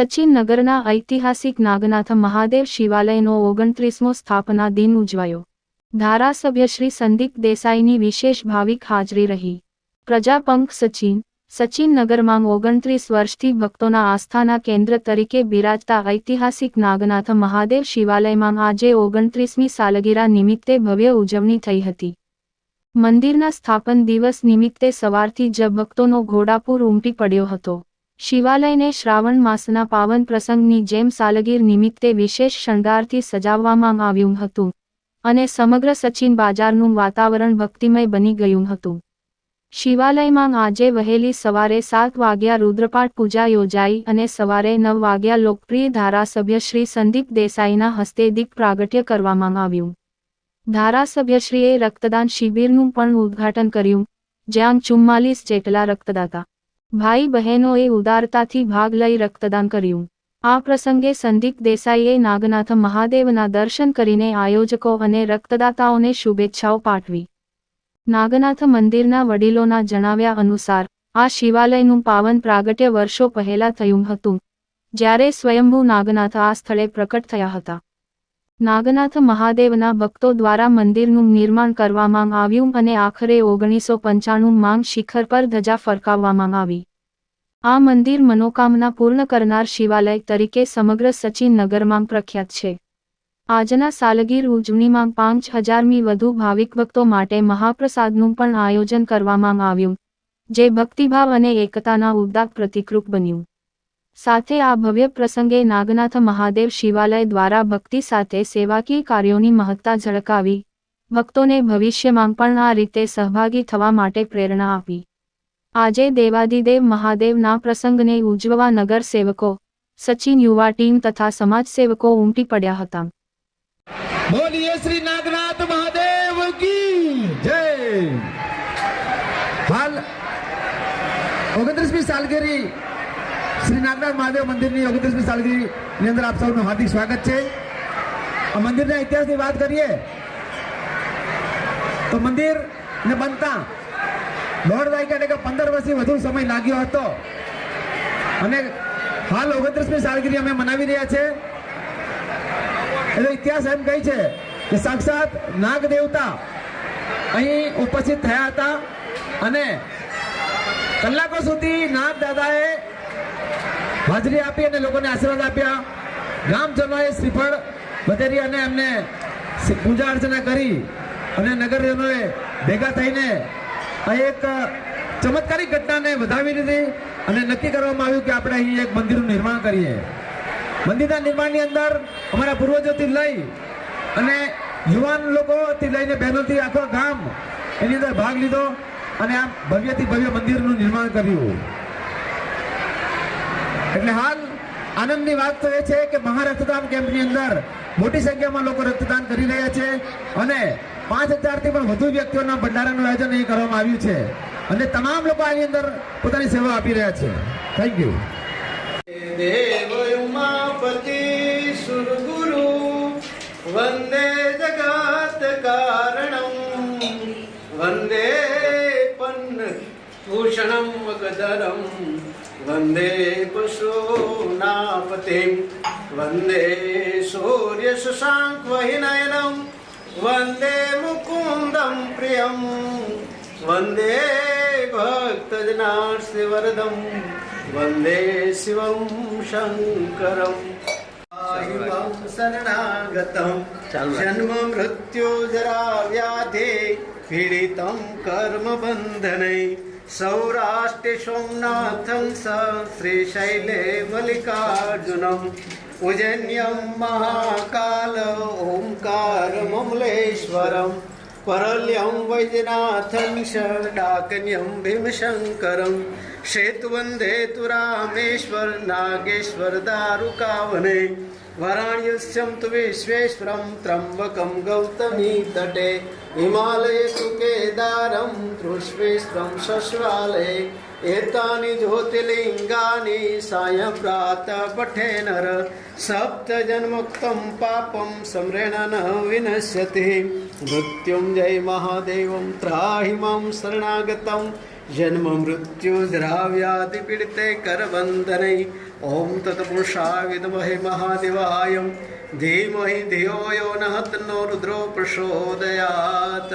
સચિન નગરના ઐતિહાસિક નાગનાથ મહાદેવ શિવાલયનો ઓગણત્રીસમો સ્થાપના દિન ઉજવાયો. ધારાસભ્ય શ્રી સંદીપ દેસાઈની વિશેષ ભાવિક હાજરી રહી. પ્રજાપંખ સચિન સચિન નગરમાં ઓગણત્રીસ વર્ષથી ભક્તોના આસ્થાના કેન્દ્ર તરીકે બિરાજતા ઐતિહાસિક નાગનાથ મહાદેવ શિવાલયમાં આજે ઓગણત્રીસમી સાલગીરા નિમિત્તે ભવ્ય ઉજવણી થઈ હતી. મંદિરના સ્થાપન દિવસ નિમિત્તે સવારથી જ ભક્તોનો ઘોડાપૂર ઉમટી પડ્યો હતો. શિવાલયને શ્રાવણ માસના પાવન પ્રસંગની જેમ સાલગીર નિમિત્તે વિશેષ શણગારથી સજાવવામાં આવ્યું હતું અને સમગ્ર સચિન બાજારનું વાતાવરણ ભક્તિમય બની ગયું હતું. શિવાલયમાં આજે વહેલી સવારે સાત વાગ્યા રુદ્રપાઠ પૂજા યોજાઈ અને સવારે નવ વાગ્યા લોકપ્રિય ધારાસભ્ય શ્રી સંદીપ દેસાઈના હસ્તે દીપ પ્રાગટ્ય કરવામાં આવ્યું. ધારાસભ્યશ્રીએ રક્તદાન શિબિરનું પણ ઉદ્ઘાટન કર્યું, જ્યાં ચુમ્માલીસ જેટલા રક્તદાતા ભાઈ બહેનોએ ઉદારતાથી ભાગ લઈ રક્તદાન કર્યું. આ પ્રસંગે સંદીપ દેસાઈએ નાગનાથ મહાદેવના દર્શન કરીને આયોજકો અને રક્તદાતાઓને શુભેચ્છાઓ પાઠવી. નાગનાથ મંદિરના વડીલોના જણાવ્યા અનુસાર, આ શિવાલયનું પાવન પ્રાગટ્ય વર્ષો પહેલા થયું હતું, જ્યારે સ્વયંભૂ નાગનાથ આ સ્થળે પ્રકટ થયા હતા. નાગનાથ મહાદેવના ભક્તો દ્વારા મંદિરનું નિર્માણ કરવામાં આવ્યું અને આખરે ઓગણીસો પંચાણું માંગ શિખર પર ધજા ફરકાવવામાં આવી. આ મંદિર મનોકામના પૂર્ણ કરનાર શિવાલય તરીકે સમગ્ર સચિન નગરમાં પ્રખ્યાત છે. આજના સાલગીર ઉજવણીમાં પાંચ હજારમી વધુ ભાવિક ભક્તો માટે મહાપ્રસાદનું પણ આયોજન કરવામાં આવ્યું, જે ભક્તિભાવ અને એકતાના ઉદ્દાક પ્રતિકરૂપ બન્યું. સાથે આ ભવ્ય પ્રસંગે નાગનાથ મહાદેવ શિવાલય દ્વારા ભક્તિ સાથે સેવાકીય કાર્યોની મહત્તા ઝળકાવી. ભક્તોને ભવિષ્યમાં પણ આ રીતે સહભાગી થવા માટે પ્રેરણા આપી. આજે દેવાદિદેવ મહાદેવના પ્રસંગને ઉજવવા નગર સેવકો, સચિન યુવા ટીમ તથા સમાજ સેવકો ઉમટી પડ્યા હતા. બોલીએ શ્રી નાગનાથ મહાદેવ કી જય. હાલ ઓગણત્રીસમી સાલગીરી શ્રી નાગનાથ મહાદેવ મંદિરની ઓગણત્રીસમી સાલગીરી ની અંદર આપ સૌનું હાર્દિક સ્વાગત છે. આ મંદિરના ઇતિહાસની વાત કરીએ તો મંદિર ને બનતા દોઢ દાયકા એટલે કે પંદર વર્ષથી વધુ સમય લાગ્યો હતો. અને હાલ ઓગણત્રીસમી સાલગીરી અમે મનાવી રહ્યા છે. એટલે ઇતિહાસ એમ કહે છે કે સાક્ષાત નાગ દેવતા અહીં ઉપસ્થિત થયા હતા. અને કલાકો સુધી નાગ દાદાએ હાજરી આપી અને લોકોને આશીર્વાદ આપ્યા. ગ્રામજનોએ શ્રીફળ વધેરી અને એમને પૂજા અર્ચના કરી અને નગરજનોએ ભેગા થઈને આ એક ચમત્કારિક ઘટનાને વધાવી દીધી અને નક્કી કરવામાં આવ્યું કે આપણે અહીં એક મંદિરનું નિર્માણ કરીએ. મંદિરના નિર્માણની અંદર અમારા પૂર્વજોથી લઈ અને યુવાન લોકોથી લઈને બહેનોથી આખો ગામ એની અંદર ભાગ લીધો અને આ ભવ્યથી ભવ્ય મંદિરનું નિર્માણ કર્યું. એટલે હાલ આનંદની વાત તો એ છે કે મહારક્તદાન કેમ્પની અંદર મોટી સંખ્યામાં લોકો રક્તદાન કરી રહ્યા છે અને પાંચ હજારથી પણ વધુ વ્યક્તિઓના ભંડારાનું આયોજન અહીં કરવામાં આવ્યું છે. અને તમામ લોકો આની અંદર પોતાની સેવા આપી રહ્યા છે. થેન્ક યુ ભૂષણમ ગદરમ વંદે પશુનાપતિમ વંદે સૂર્ય वन्दे मुकुन्दं વંદે મુકુંદમ પ્રિયમ વંદે ભક્તજનાર્ષિવરદમ વંદે શિવમ શંકરમ આયુવં શરણાગતમ જન્મ મૃત્યુ સૌરાષ્ટ્ર સોમનાથમ શ્રીશૈલે મલ્લિકાર્જુનમ. ઉજન્યમ મહાકાલ ઓમકાર મમલેશ્વરમ. વૈદ્યનાથં ષડાકન્યં ભીમશંકરં શેતુવંદે તુ રામેશ્વર નાગેશ્વર દારુકાવને વરાણ્યસ્યં તુ વિશ્વેશ્વરં ત્રંબકં ગૌતમી તટે હિમાલયે તુ કેદારં તૃષ્વેશ્વરં શશ્વાલये एतानि ज्योतिर्लिङ्गानि सायंप्रातपठे नर सप्तजन्मुक्तं पापं समरेण न विनश्यति मृत्युञ्जय महादेवं त्राहि मां शरणागतं जन्ममृत्युद्राव्यादिपीडिते करवन्दनै ॐ तत्पुरुषाय विद्महे महादेवाय धीमहि धियो यो नः तन्नो रुद्रो प्रचोदयात्